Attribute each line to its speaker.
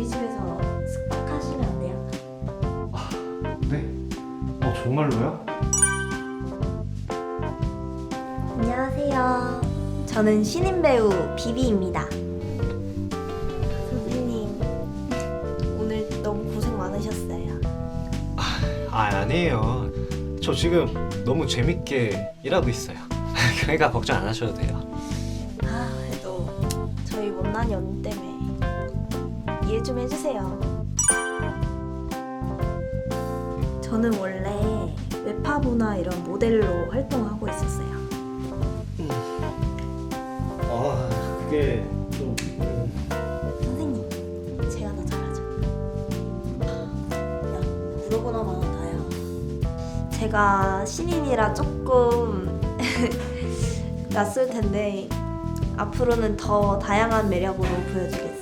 Speaker 1: 우리 집에서 습하시면 안 돼요? 아, 네? 어, 정말로요?
Speaker 2: 안녕하세요. 저는 신인 배우 비비입니다. 선생님, 오늘 너무 고생 많으셨어요.
Speaker 1: 아, 아 아니에요. 저 지금 너무 재밌게 일하고 있어요. 그러니까 걱정 안 하셔도 돼요.
Speaker 2: 아, 그래도 저희 못난 연 때문에 이해 좀 해주세요. 저는 원래 웹파보나 이런 모델로 활동하고 있었어요.
Speaker 1: 아 그게 좀
Speaker 2: 선생님, 제가 더 잘하죠. 야, 물어보나 마나 다야. 제가 신인이라 조금 낯설 텐데 앞으로는 더 다양한 매력으로 보여주겠습니다.